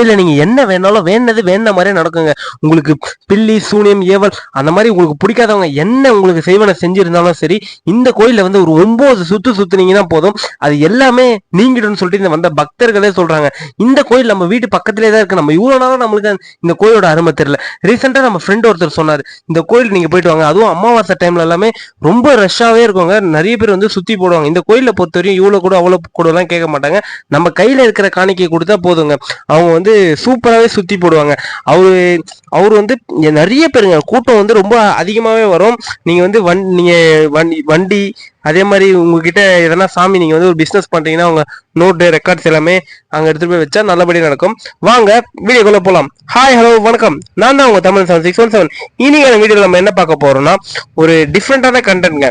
கோயில்ல நீங்க என்ன வேணாலும் வேணது வேண மாதிரியே நடக்குங்க. உங்களுக்கு பில்லி சூனியம் ஏவல் அந்த மாதிரி உங்களுக்கு பிடிக்காதவங்க என்ன உங்களுக்கு செய்வனை செஞ்சுருந்தாலும் சரி இந்த கோயிலில் வந்து ஒரு ஒம்பது சுற்று சுற்றுனீங்கன்னா போதும். அது எல்லாமே நீங்கிடும்னு சொல்லிட்டு இந்த வந்த பக்தர்களே சொல்கிறாங்க இந்த கோயில் நம்ம வீட்டு பக்கத்திலே தான் இருக்குது நம்ம இவ்வளோ நாளும் நம்மளுக்கு அந்த- இந்த கோயிலோட அருமை தெரியல. ரீசெண்டாக நம்ம ஃப்ரெண்ட் ஒருத்தர் சொன்னார் இந்த கோயில் நீங்கள் போயிட்டு வாங்க. அதுவும் அமாவாசை டைமில் எல்லாமே ரொம்ப ரஷ்ஷாகவே இருக்குங்க. நிறைய பேர் வந்து சுற்றி போடுவாங்க. இந்த கோயிலை பொறுத்தவரையும் இவ்வளோ கூட அவ்வளோ கூடலாம் கேட்க மாட்டாங்க. நம்ம கையில் இருக்கிற காணிக்கை கொடுத்தா போதுங்க. அவங்க வந்து சூப்பராகவே சுற்றி போடுவாங்க. அவர் அவர் வந்து நிறைய பேருங்க. கூட்டம் வந்து ரொம்ப அதிகமாகவே வரும். நீங்கள் வந்து வண் நீங்கள் வண்டி வண்டி அதே மாதிரி உங்ககிட்ட எதனா சாமி நீங்கள் வந்து ஒரு பிஸ்னஸ் பண்ணுறீங்கன்னா அவங்க நோட்டு ரெக்கார்ட்ஸ் எல்லாமே அங்கே எடுத்துகிட்டு போய் வச்சா நல்லபடியாக நடக்கும். வாங்க வீடியோக்குள்ளே போகலாம் ஹாய் ஹலோ வணக்கம். நான் தான் உங்கள் Tamil seven six one seven இன்னைக்கு வீடியோவில் நம்ம என்ன பார்க்க போகிறோம்னா ஒரு டிஃப்ரெண்ட்டான கண்டென்ட்ங்க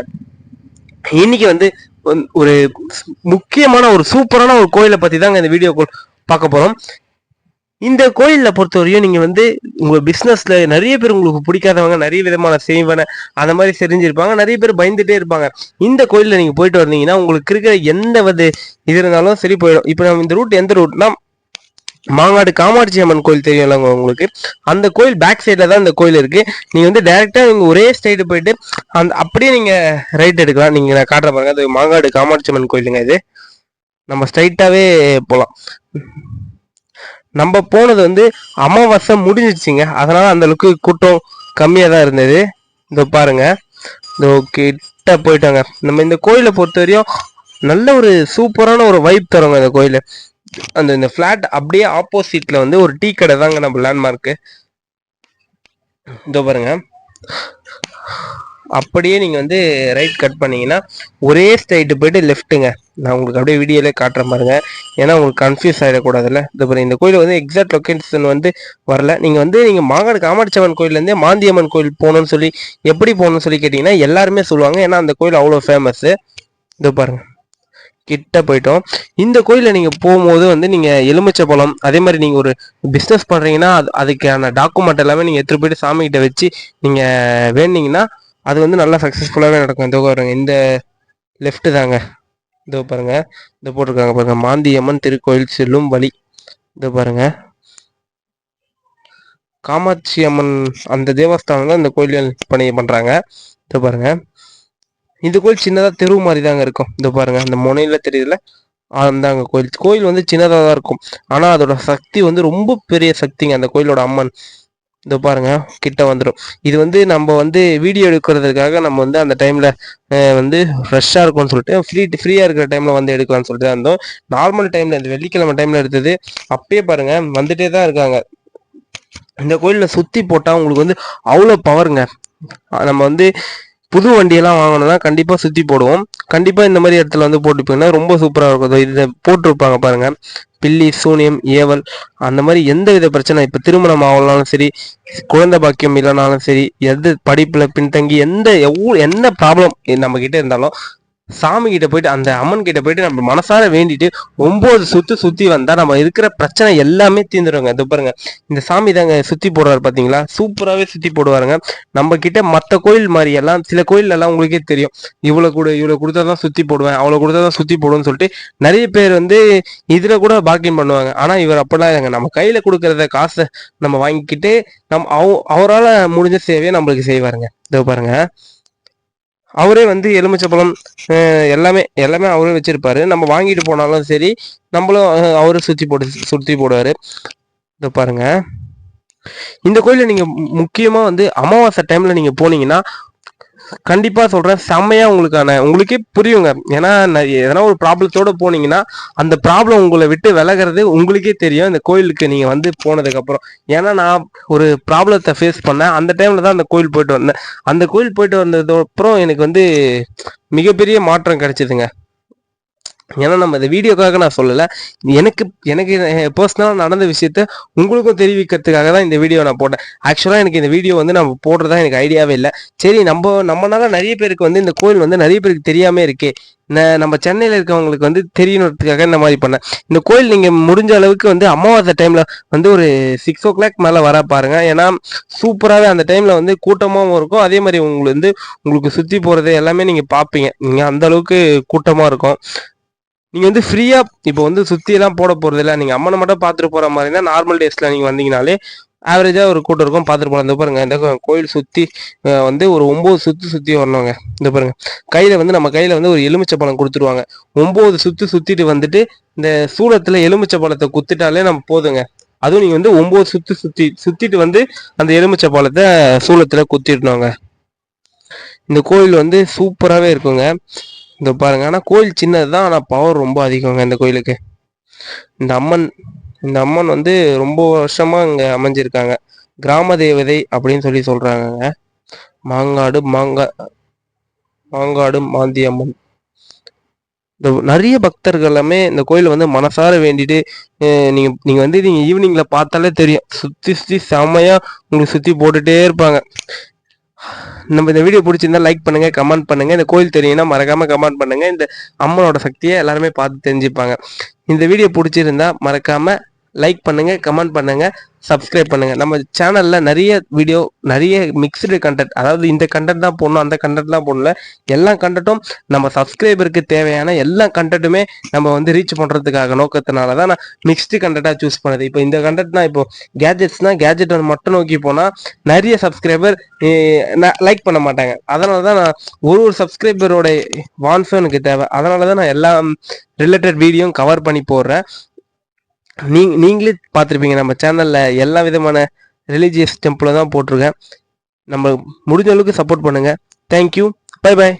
இன்னைக்கு வந்து ஒரு முக்கியமான ஒரு சூப்பரான ஒரு கோயிலை பற்றி தாங்க இந்த வீடியோ பார்க்க போகிறோம் இந்த கோயிலில் பொறுத்தவரையும் நீங்கள் வந்து உங்கள் பிஸ்னஸில் நிறைய பேர் உங்களுக்கு பிடிக்காதவங்க நிறைய விதமான செய்வன அந்த மாதிரி தெரிஞ்சிருப்பாங்க. நிறைய பேர் பயந்துட்டே இருப்பாங்க. இந்த கோயிலில் நீங்கள் போயிட்டு வந்தீங்கன்னா உங்களுக்கு இருக்கிற எந்த வித இது இருந்தாலும் சரி போயிடும். இப்போ நம்ம இந்த ரூட் எந்த ரூட்னா மாங்காடு காமாட்சி அம்மன் கோயில் தெரியும்ல உங்களுக்கு? அந்த கோயில் பேக் சைடில் தான் இந்த கோயில் இருக்கு. நீங்கள் வந்து டைரெக்டாக நீங்கள் ஒரே ஸ்டைடு போயிட்டு அந்த அப்படியே நீங்கள் ரைட் எடுக்கலாம். நீங்கள் நான் காட்டுற பாருங்க. அது மாங்காடு காமாட்சி அம்மன் கோயிலுங்க இது. நம்ம ஸ்ட்ரைட்டாகவே போகலாம் நம்ம போனது வந்து அமாவாசை முடிஞ்சிடுச்சுங்க. அதனால் அந்தளவுக்கு கூட்டம் கம்மியாக தான் இருந்தது. இதோ பாருங்க. இதோ கிட்ட போயிட்டாங்க. நம்ம இந்த கோயிலை பொறுத்தவரையும் நல்ல ஒரு சூப்பரான ஒரு வைப் தருங்க இந்த கோயில். அந்த இந்த ஃப்ளாட் அப்படியே ஆப்போசிட்ல வந்து ஒரு டீ கடை தாங்க நம்ம லேண்ட்மார்க்கு இதோ பாருங்க. அப்படியே நீங்க வந்து ரைட் கட் பண்ணீங்கன்னா ஒரே ஸ்ட்ரைட்டு போயிட்டு லெஃப்ட்டுங்க நான் உங்களுக்கு அப்படியே வீடியோலே காட்டுறேன் பாருங்க ஏன்னா உங்களுக்கு கன்ஃபியூஸ் ஆகிடக்கூடாதுல்ல இது பாருங்க இந்த கோயில் வந்து எக்ஸாக்ட் லொக்கேஷன் வந்து வரல. நீங்கள் வந்து நீங்கள் மாங்காடு காமாட்சியம்மன் கோயிலேருந்தே மாந்தியம்மன் கோயில் போகணும்னு சொல்லி எப்படி போகணும்னு சொல்லி கேட்டிங்கன்னா எல்லாருமே சொல்லுவாங்க. ஏன்னா அந்த கோயில் அவ்வளோ ஃபேமஸ்ஸு இது பாருங்க. கிட்ட போயிட்டோம். இந்த கோயிலில் நீங்கள் போகும்போது வந்து நீங்கள் எலுமிச்சை பழம் அதே மாதிரி நீங்கள் ஒரு பிஸ்னஸ் பண்ணுறீங்கன்னா அது அதுக்கான டாக்குமெண்ட் எல்லாமே நீங்கள் எடுத்துகிட்டு போயிட்டு சாமிகிட்ட வச்சு நீங்கள் வேண்டிங்கன்னா அது வந்து நல்லா சக்ஸஸ்ஃபுல்லாகவே நடக்கும். இந்த பாருங்க இந்த லெஃப்ட்டு தாங்க. இதோ பாருங்க. இந்த போட்டிருக்காங்க பாருங்க. மாந்தியம்மன் திருக்கோயில் செல்லும் வழி. இதோ பாருங்க. காமாட்சி அம்மன் அந்த தேவஸ்தானம் தான் இந்த கோயில் பணி பண்றாங்க. இதோ பாருங்க. இந்த கோயில் சின்னதா தெரு மாதிரி தாங்க இருக்கும். இதோ பாருங்க. அந்த முனையில தெரியுதுல அந்தாங்க கோயில். கோயில் வந்து சின்னதாக தான் இருக்கும். ஆனா அதோட சக்தி வந்து ரொம்ப பெரிய சக்திங்க அந்த கோயிலோட அம்மன். இதோ பாருங்க கிட்ட வந்துடும் இது வந்து நம்ம வந்து வீடியோ எடுக்கிறதுக்காக நம்ம வந்து அந்த டைமில் வந்து ஃப்ரெஷ்ஷாக இருக்கும்னு சொல்லிட்டு ஃப்ரீ ஃப்ரீயாக இருக்கிற டைமில் வந்து எடுக்கலாம்னு சொல்லிட்டு தான் இருந்தோம். நார்மல் டைமில் இந்த வெள்ளிக்கிழமை டைமில் எடுத்தது அப்பயே பாருங்கள் வந்துட்டே தான் இருக்காங்க. இந்த கோயிலில் சுற்றி போட்டால் உங்களுக்கு வந்து அவ்வளோ பவருங்க நம்ம வந்து புது வண்டியெல்லாம் வாங்கணும்னா கண்டிப்பாக சுற்றி போடுவோம். கண்டிப்பாக இந்த மாதிரி இடத்துல வந்து போட்டுப்பீங்கன்னா ரொம்ப சூப்பராக இருக்கும். இதை போட்டிருப்பாங்க பாருங்கள் பில்லி சூனியம் ஏவல் அந்த மாதிரி எந்த வித பிரச்சனை இப்போ திருமணம் ஆகலனாலும் சரி குழந்தை பாக்கியம் இல்லைனாலும் சரி எது படிப்பில் பின்தங்கி எந்த எவ்வளோ என்ன ப்ராப்ளம் நம்ம இருந்தாலும் சாமி கிட்ட போயிட்டு அந்த அம்மன் கிட்ட போயிட்டு நம்ம மனசார வேண்டிட்டு ஒன்பது சுத்து சுத்தி வந்தா நம்ம இருக்கிற பிரச்சனை எல்லாமே தீர்ந்துருவாங்க இது பாருங்க. இந்த சாமி தாங்க சுத்தி போடுறாரு பாத்தீங்களா? சூப்பராகவே சுத்தி போடுவாருங்க. நம்ம கிட்ட மற்ற கோயில் மாதிரி எல்லாம் சில கோயில் எல்லாம் உங்களுக்கே தெரியும். இவ்வளவு கூட இவ்வளவு கொடுத்தா தான் சுத்தி போடுவேன் அவ்வளவு கொடுத்தா தான் சுத்தி போடுவேன்னு சொல்லிட்டு நிறைய பேர் வந்து இதுல கூட பாக்கியம் பண்ணுவாங்க. ஆனா இவர் அப்படிலாம் இல்லைங்க. நம்ம கையில கொடுக்கறத காசை நம்ம வாங்கிக்கிட்டு நம்ம அவ அவரால் முடிஞ்ச சேவையை நம்மளுக்கு செய்வாருங்க. இதோ பாருங்க. அவரே வந்து எலுமிச்சப்பழம் அஹ் எல்லாமே எல்லாமே அவரே வச்சிருப்பாரு. நம்ம வாங்கிட்டு போனாலும் சரி நம்மளும் அஹ், சுற்றி சுத்தி போட்டு சுத்தி போடுவாரு. இதை பாருங்க. இந்த கோயில்ல நீங்க முக்கியமாக முக்கியமா வந்து அமாவாசை டைம்ல நீங்க போனீங்கன்னா கண்டிப்பாக சொல்கிறேன் செம்மையாக உங்களுக்கான உங்களுக்கே புரியுங்க. ஏன்னா எதனா ஒரு ப்ராப்ளத்தோடு போனீங்கன்னா அந்த ப்ராப்ளம் உங்களை விட்டு விலகிறது உங்களுக்கே தெரியும். இந்த கோயிலுக்கு நீங்கள் வந்து போனதுக்கப்புறம். ஏன்னா நான் ஒரு ப்ராப்ளத்தை ஃபேஸ் பண்ணேன். அந்த டைமில் தான் அந்த கோயில் போயிட்டு வந்தேன். அந்த கோயில் போயிட்டு வந்ததுக்கப்புறம் எனக்கு வந்து மிகப்பெரிய மாற்றம் கிடைச்சிதுங்க. ஏன்னா நம்ம இந்த வீடியோக்காக நான் சொல்லலை. எனக்கு எனக்கு பர்சனலாக நடந்த விஷயத்த உங்களுக்கும் தெரிவிக்கிறதுக்காக தான் இந்த வீடியோ நான் போட்டேன். ஆக்சுவலாக எனக்கு இந்த வீடியோ வந்து நம்ம போடுறதா எனக்கு ஐடியாவே இல்லை. சரி நம்ம நம்மனால நிறைய பேருக்கு வந்து இந்த கோயில் வந்து நிறைய பேருக்கு தெரியாமல் இருக்கே. நம்ம சென்னையில் இருக்கவங்களுக்கு வந்து தெரியணுன்றதுக்காக இந்த மாதிரி பண்ணேன். இந்த கோயில் நீங்கள் முடிஞ்ச அளவுக்கு வந்து அமாவாசை டைமில் வந்து ஒரு சிக்ஸ் ஓ கிளாக் மேலே வர பாருங்க. ஏன்னா சூப்பராகவே அந்த டைமில் வந்து கூட்டமாகவும் இருக்கும். அதே மாதிரி உங்களுக்கு வந்து உங்களுக்கு சுற்றி போகிறது எல்லாமே நீங்கள் பார்ப்பீங்க நீங்கள் அந்த அளவுக்கு கூட்டமாக இருக்கும். நீங்கள் வந்து ஃப்ரீயாக இப்போ வந்து சுற்றியெல்லாம் போட போகிறது இல்லை நீங்கள் அம்மனை மட்டும் பார்த்துட்டு போகிற மாதிரினா நார்மல் டேஸில் நீங்கள் வந்தீங்கனாலே ஆவரேஜாக ஒரு கூட்டம் இருக்கும். பார்த்துட்டு போகலாம் இந்த பாருங்க இந்த கோயில் சுற்றி வந்து ஒரு ஒம்பது சுற்றி சுற்றி வரணுங்க. இந்த பாருங்க கையில் வந்து நம்ம கையில் வந்து ஒரு எலுமிச்சை பழம் கொடுத்துருவாங்க. ஒம்பது சுற்றி சுற்றிட்டு வந்துட்டு இந்த சூளத்தில் எலுமிச்சை பழத்தை குத்துட்டாலே நம்ம போதுங்க. அதுவும் நீங்கள் வந்து ஒம்பது சுற்றி சுற்றி சுற்றிட்டு வந்து அந்த எலுமிச்சை பழத்தை சூளத்தில் குத்திடணுங்க. இந்த கோயில் வந்து சூப்பராகவே இருக்குங்க. இந்த பாருங்க. ஆனால் கோயில் சின்னது தான் ஆனால் பவர் ரொம்ப அதிகங்க இந்த கோயிலுக்கு. இந்த அம்மன் இந்த அம்மன் வந்து ரொம்ப வருஷமாக இங்கே அமைஞ்சிருக்காங்க. கிராம தேவதை அப்படின்னு சொல்லி சொல்கிறாங்கங்க மாங்காடு மாங்கா மாங்காடு மாந்தி அம்மன். இந்த நிறைய பக்தர்கள் எல்லாமே இந்த கோயில் வந்து மனசார வேண்டிட்டு நீங்கள் நீங்கள் வந்து நீங்கள் ஈவினிங்கில் பார்த்தாலே தெரியும். சுற்றி சுற்றி செம்மையாக உங்களுக்கு சுற்றி போட்டுகிட்டே இருப்பாங்க. நம்ம இந்த வீடியோ பிடிச்சிருந்தா லைக் பண்ணுங்க கமெண்ட் பண்ணுங்க. இந்த கோயில் தெரியும்னா மறக்காம கமெண்ட் பண்ணுங்க. இந்த அம்மனோட சக்தியை எல்லாருமே பார்த்து தெரிஞ்சுப்பாங்க. இந்த வீடியோ பிடிச்சிருந்தா மறக்காம லைக் பண்ணுங்க கமெண்ட் பண்ணுங்க சப்ஸ்கிரைப் பண்ணுங்க. நம்ம சேனல்ல நிறைய வீடியோ நிறைய மிக்சடு கண்டென்ட் அதாவது இந்த கண்டென்ட் தான் போடணும் அந்த கண்டென்ட் தான் போடல எல்லா கண்டென்ட்டும் நம்ம சப்ஸ்கிரைபருக்கு தேவையான எல்லா கண்டென்ட்டுமே நம்ம வந்து ரீச் பண்றதுக்காக நோக்கத்தினால தான் நான் மிக்ஸ்டு கண்டென்ட்டாக சூஸ் பண்ணது. இப்போ இந்த கண்டென்ட்னா இப்போ கேஜெட்ஸ்னா கேஜெட் மட்டும் நோக்கி போனால் நிறைய சப்ஸ்கிரைபர் லைக் பண்ண மாட்டாங்க. அதனால தான் நான் ஒரு ஒரு சப்ஸ்கிரைபரோட வான்ஸும் எனக்கு தேவை. அதனால தான் நான் எல்லா ரிலேட்டட் வீடியோவும் கவர் பண்ணி போடுறேன். நீ நீங்களே பார்த்துருப்பீங்க. நம்ம சேனலில் எல்லா விதமான ரிலீஜியஸ் டெம்பிளை தான் போட்டிருக்கேன். நம்ம முடிஞ்ச அளவுக்கு சப்போர்ட் பண்ணுங்கள் தேங்க்யூ பை பாய்